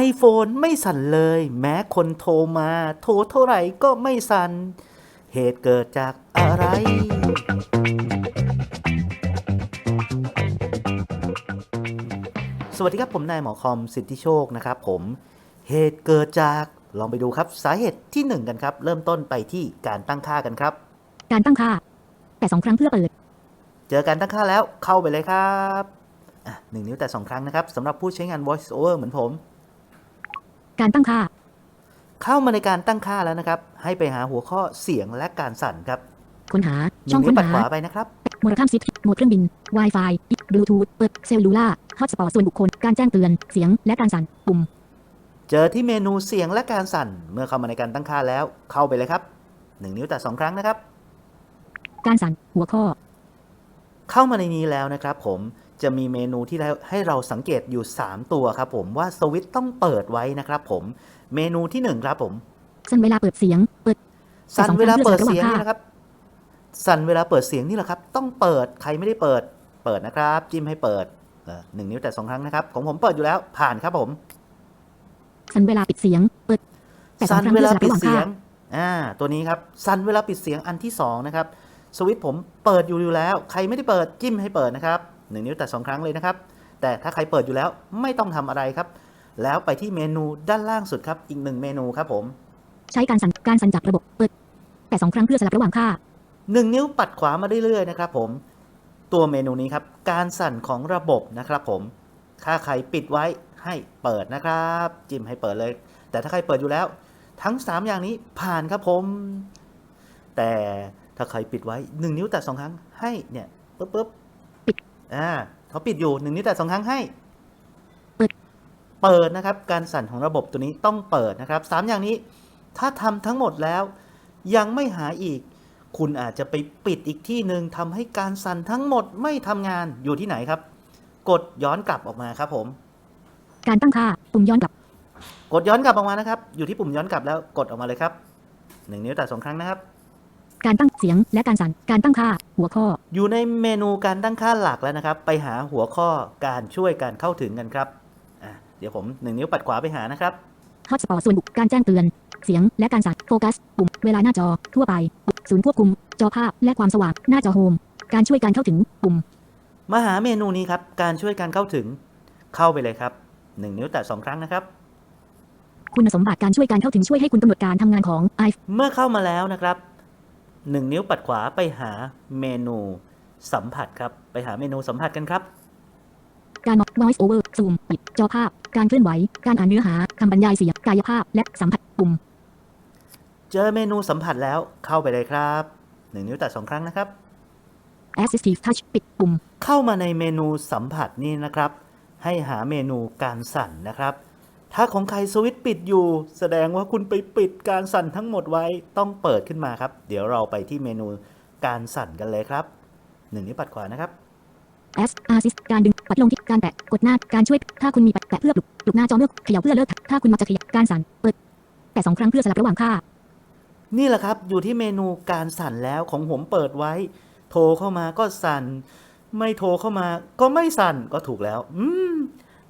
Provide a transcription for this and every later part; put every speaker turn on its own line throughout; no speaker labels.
iPhone ไม่สั่นเลย แม้คนโทรมา โทรเท่าไหร่ก็ไม่สั่น เหตุเกิดจากอะไร สวัสดีครับผมนายหมอคอมสิทธิโชคนะครับผม เหตุเกิดจากลองไปดูครับสาเหตุที่ 1 กันครับ เริ่มต้นไปที่การตั้งค่ากันครับ
การตั้งค่า แต่สองครั้งเพื่อเปิด
เจอการตั้งค่าแล้วเข้าไปเลยครับอะหนึ่งนิ้วแต่2ครั้งนะครับสำหรับผู้ใช้งาน voice over เหมือนผม
การตั้งค่า
เข้ามาในการตั้งค่าแล้วนะครับ ให้ไปหาหัวข้อเสียงและการสั่นครับ
ค้นหา
ห
ช่
นึ่
องง
นิ้
ค้
วนปัด
หา
ขวาไปนะครับ
โมดข้ามซิฟโหมดเครื่องบิน Wi-Fi บลูทูธเปิดเซลลูล่าฮอตสปอตส่วนบุคคล การแจ้งเตือน เสียงและการสั่น ปุ่ม
เจอที่เมนูเสียงและการสั่น เมื่อเข้ามาในการตั้งค่าแล้ว เข้าไปเลยครับหนึ่งนิ้วแต่2ครั้งนะครับ
การสั่น หัวข้อ
เข้ามาในนี้แล้วนะครับผม จะมีเมนูที่ให้เราสังเกตอยู่ 3 ตัวครับผมว่าสวิตช์ต้องเปิดไว้นะครับผมเมนูที่ 1 ครับผม
สั้นเวลาเปิดเสียงเปิด
สั่นเวลาเปิดเสียง
ระหว่าง
นี่นะครับ สั่นเวลาเปิดเสียงนี่แหละครับ ต้องเปิดใครไม่ได้เปิดเปิดนะครับ จิ้มให้เปิดเออหนึ่งนิ้วแต่สองครั้งนะครับของผมเปิดอยู่แล้วผ่านครับผม
สั้นเวลาปิดเสียงเปิดแต่สอง
สั่น
ครั้ง
เว
เพื่อ
ลา
สลับ
ปิ
ระ
ด
หว่าง
เสี
ค่า
ยงอ่าตัวนี้ครับสั่นเวลาปิดเสียงอันที่สองนะครับสวิตช์ผมเปิดอยู่อยู่แล้ว ใครไม่ได้เปิดจิ้มให้เปิดนะครับ หนึ่งนิ้วแต่สองครั้งเลยนะครับ แต่ถ้าใครเปิดอยู่แล้วไม่ต้องทำอะไรครับ แล้วไปที่เมนูด้านล่างสุดครับ อีกหนึ่งเมนูครับผม
ใช้การสั่นการสั่นจากระบบเปิด แต่สองครั้งเพื่อสลับระหว่างค่า
หนึ่งนิ้วปัดขวามาเรื่อยๆนะครับผมตัวเมนูนี้ครับ การสั่นของระบบนะครับผม ถ้าใครปิดไว้ให้เปิดนะครับ จิ้มให้เปิดเลย แต่ถ้าใครเปิดอยู่แล้ว ทั้ง 3 อย่างนี้ผ่านครับผม แต่ถ้าใครปิดไว้ 1 นิ้วแต่สองครั้งให้เนี่ยปึ๊บปึ๊บ
ปิด
อ่าเขาปิดอยู่1นิ้วแต่สองครั้งให้
เปิด
เปิดนะครับ การสั่นของระบบตัวนี้ต้องเปิดนะครับสามอย่างนี้ ถ้าทำทั้งหมดแล้ว ยังไม่หายอีก คุณอาจจะไปปิดอีกที่หนึ่งทำให้การสั่นทั้งหมดไม่ทำงานอยู่ที่ไหนครับ กดย้อนกลับออกมาครับผม
การตั้งค่าปุ่มย้อนกลับ
กดย้อนกลับออกมานะครับ อยู่ที่ปุ่มย้อนกลับแล้วกดออกมาเลยครับหนึ่งนิ้วแต่สองครั้งนะครับ
การตั้งเสียงและการสั่น การตั้งค่า หัวข้อ
อยู่ในเมนูการตั้งค่าหลักแล้วนะครับ ไปหาหัวข้อการช่วยการเข้าถึงกันครับอะเดี๋ยวผมหนึ่งนิ้วปัดขวาไปหานะครับ
ฮอตสปอตส่วนบุคการแจ้งเตือน เสียงและการสั่นโฟกัส ปุ่ม เวลาหน้าจอ ทั่วไป ศูนย์ควบคุม จอภาพ และความสว่าง หน้าจอโฮม การช่วยการเข้าถึง ปุ่ม
มาหาเมนูนี้ครับ การช่วยการเข้าถึง เข้าไปเลยครับหนึ่งนิ้วแต่สองครั้งนะครับ
คุณสมบัติการช่วยการเข้าถึงช่วยให้คุณกำหนดการทำงานของ i
เมื่อเข้ามาแล้วนะครับ หนึ่งนิ้วปัดขวาไปหาเมนูสัมผัสครับ ไปหาเมนูสัมผัสกันครับ
การ voice over zoom ปิดจอภาพ การเคลื่อนไหว การอ่านเนื้อหาคำบรรยายเสียงกายภาพ และสัมผัสปุ่ม
เจอเมนูสัมผัสแล้วเข้าไปเลยครับหนึ่งนิ้วแต่สองครั้งนะครับ
assistive touch ปิดปุ่ม
เข้ามาในเมนูสัมผัสนี่นะครับ ให้หาเมนูการสั่นนะครับ ถ้าของใครสวิตช์ปิดอยู่ แสดงว่าคุณไปปิดการสั่นทั้งหมดไว้ต้องเปิดขึ้นมาครับ เดี๋ยวเราไปที่เมนูการสั่นกันเลยครับหนึ่งนิ้วปัดขวานะครับ
S assist การดึงปัดลงที่การแตะกดหน้าการช่วย ถ้าคุณมีแตะเพื่อปลุกปลุกหน้าจอเมื่อเขย่าเพื่อเลิกถ้าคุณมักจะขยับการสั่นเปิด แต่สองครั้งเพื่อสลับระหว่างค่า
นี่แหละครับอยู่ที่เมนูการสั่นแล้วของผมเปิดไว้ โทรเข้ามาก็สั่น ไม่โทรเข้ามาก็ไม่สั่นก็ถูกแล้ว อืม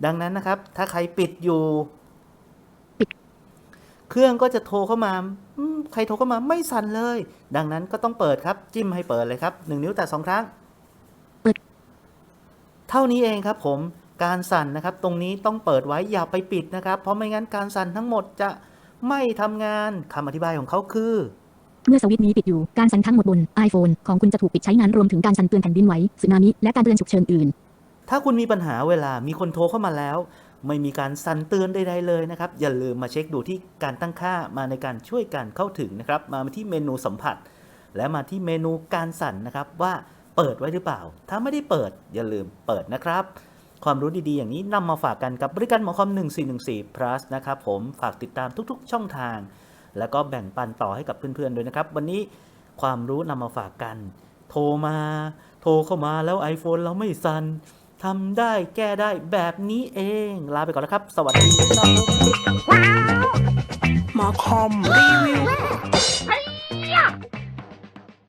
ดังนั้นนะครับ ถ้าใครปิดอยู่
ปิด
เครื่องก็จะโทรเข้ามาใครโทรเข้ามาไม่สั่นเลย ดังนั้นก็ต้องเปิดครับ จิ้มให้เปิดเลยครับหนึ่งนิ้วแต่สองครั้ง
เปิด
เท่านี้เองครับผมการสั่นนะครับ ตรงนี้ต้องเปิดไว้อย่าไปปิดนะครับ เพราะไม่งั้นการสั่นทั้งหมดจะไม่ทำงานคำอธิบายของเขาคือ
เมื่อสวิตช์นี้ปิดอยู่การสั่นทั้งหมดบน iPhone ของคุณจะถูกปิดใช้งานรวมถึงการสั่นเตือนแผ่นดินไหวสึนามิและการเตือนฉุกเฉินอื่น
ถ้าคุณมีปัญหาเวลามีคนโทรเข้ามาแล้ว ไม่มีการสั่นเตือนใดๆเลยนะครับ อย่าลืมมาเช็คดูที่การตั้งค่ามาในการช่วยการเข้าถึงนะครับ มาที่เมนูสัมผัส และมาที่เมนูการสั่นนะครับว่าเปิดไว้หรือเปล่า ถ้าไม่ได้เปิดอย่าลืมเปิดนะครับ ความรู้ดีๆ อย่างนี้นำมาฝากกันกับบริการหมอคอม 1414 plus นะครับผมฝากติดตามทุกๆ ช่องทาง แล้วก็แบ่งปันต่อให้กับเพื่อนๆด้วยนะครับ วันนี้ความรู้นำมาฝากกัน โทรมา โทรเข้ามาแล้ว iPhone เราไม่สั่น ทำได้แก้ได้แบบนี้เอง ลาไปก่อนแล้วครับ สวัสดีครับ
มอคอมรีวิว